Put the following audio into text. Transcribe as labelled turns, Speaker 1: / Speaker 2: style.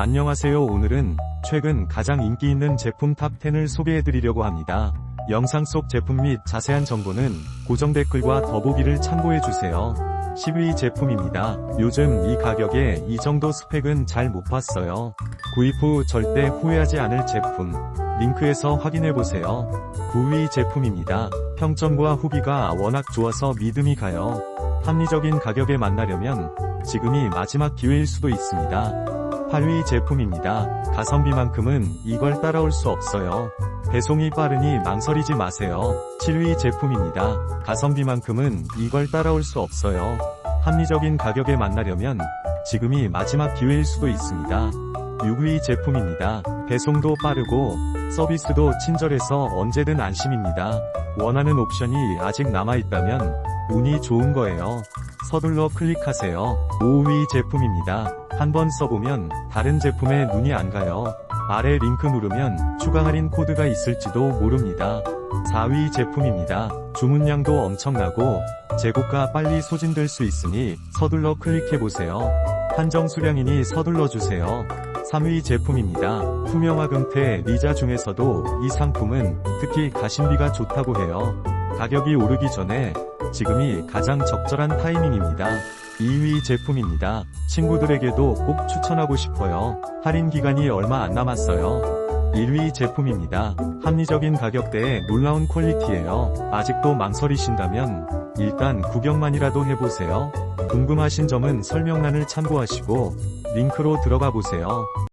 Speaker 1: 안녕하세요 오늘은 최근 가장 인기 있는 제품 탑10을 소개해드리려고 합니다. 영상 속 제품 및 자세한 정보는 고정 댓글과 더보기를 참고해주세요. 10위 제품입니다. 요즘 이 가격에 이 정도 스펙은 잘 못 봤어요. 구입 후 절대 후회하지 않을 제품. 링크에서 확인해보세요. 9위 제품입니다. 평점과 후기가 워낙 좋아서 믿음이 가요. 합리적인 가격에 만나려면 지금이 마지막 기회일 수도 있습니다. 8위 제품입니다. 가성비만큼은 이걸 따라올 수 없어요. 배송이 빠르니 망설이지 마세요. 7위 제품입니다. 가성비만큼은 이걸 따라올 수 없어요. 합리적인 가격에 만나려면 지금이 마지막 기회일 수도 있습니다. 6위 제품입니다. 배송도 빠르고 서비스도 친절해서 언제든 안심입니다. 원하는 옵션이 아직 남아있다면 운이 좋은 거예요. 서둘러 클릭하세요. 5위 제품입니다. 한번 써보면 다른 제품에 눈이 안 가요. 아래 링크 누르면 추가 할인 코드가 있을지도 모릅니다. 4위 제품입니다. 주문량도 엄청나고 재고가 빨리 소진될 수 있으니 서둘러 클릭해보세요. 한정 수량이니 서둘러 주세요. 3위 제품입니다. 투명화 금태 리자 중에서도 이 상품은 특히 가심비가 좋다고 해요. 가격이 오르기 전에 지금이 가장 적절한 타이밍입니다. 2위 제품입니다. 친구들에게도 꼭 추천하고 싶어요. 할인 기간이 얼마 안 남았어요. 1위 제품입니다. 합리적인 가격대에 놀라운 퀄리티예요. 아직도 망설이신다면 일단 구경만이라도 해보세요. 궁금하신 점은 설명란을 참고하시고 링크로 들어가 보세요.